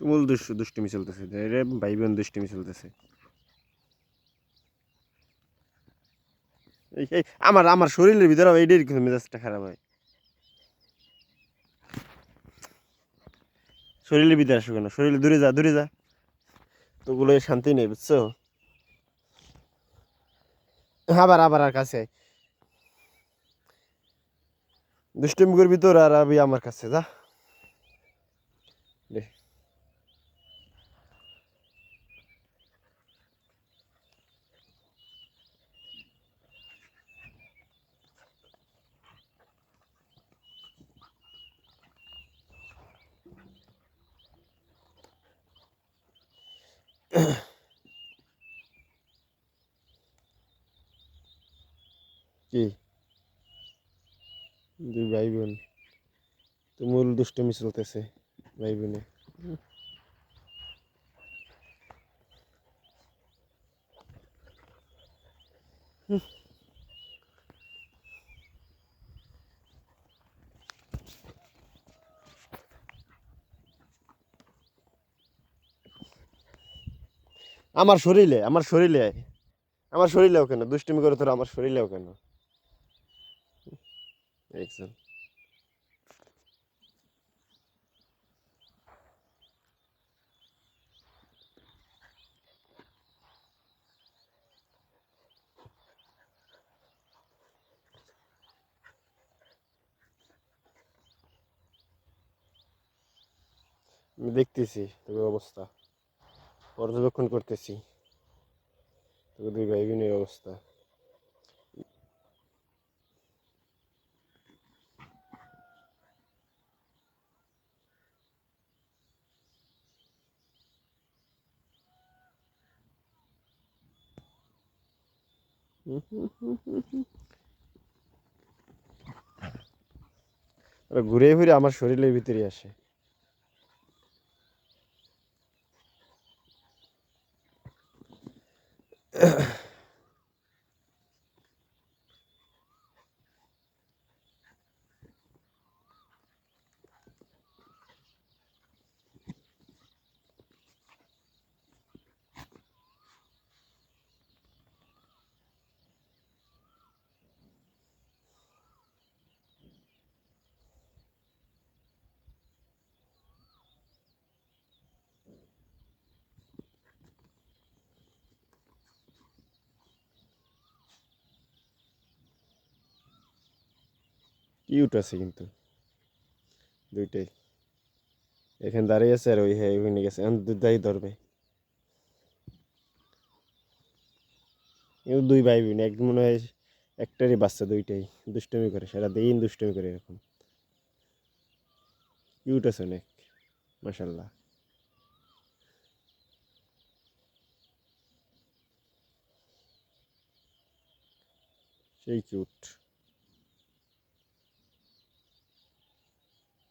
তুমুল দুষ্ট দুষ্টুমি চলতেছে রে ভাই বোন দুষ্টুমি চলতেছে। আমার আমার শরীরের ভিতরে এইটাই কিন্তু মেজাজটা খারাপ হয়। শরীরের ভিতরে আসো কেন? শরীরে দূরে যা দূরে যা। তোগুলো শান্তি নেই, বুঝছ? আবার আবার আর কাছে। দুষ্টুমি করবি তোর আর আমি আমার কাছে, যা। কি? দুই ভাই বোন তুমুল দুষ্টমি চলতেছে ভাই বোনে আমার শরীরে আমার শরীরে। আমার শরীরেও কেন? দুষ্টুমি করে তোর আমার শরীরেও কেন? আমি দেখতেছি তোর অবস্থা। পর্যবেক্ষণ করতেছি। দুই ভাই বোনের অবস্থা। ঘুরে ফিরে আমার শরীরের ভিতরে আসে। Ugh. কিউট আছে কিন্তু। দুইটাই। এখানে দাঁড়িয়ে আছে আর ওই হ্যাঁ ওইখানে গেছে। দুটাই ধরবে। কিন্তু দুই ভাই বোন এক মনে হয় একটারই বাচ্চা, দুইটাই। দুষ্টমি করে, সারা দিন দুষ্টমি করে এরকম। কিউট আছে অনেক মাসাল্লাহ সেই কিউট।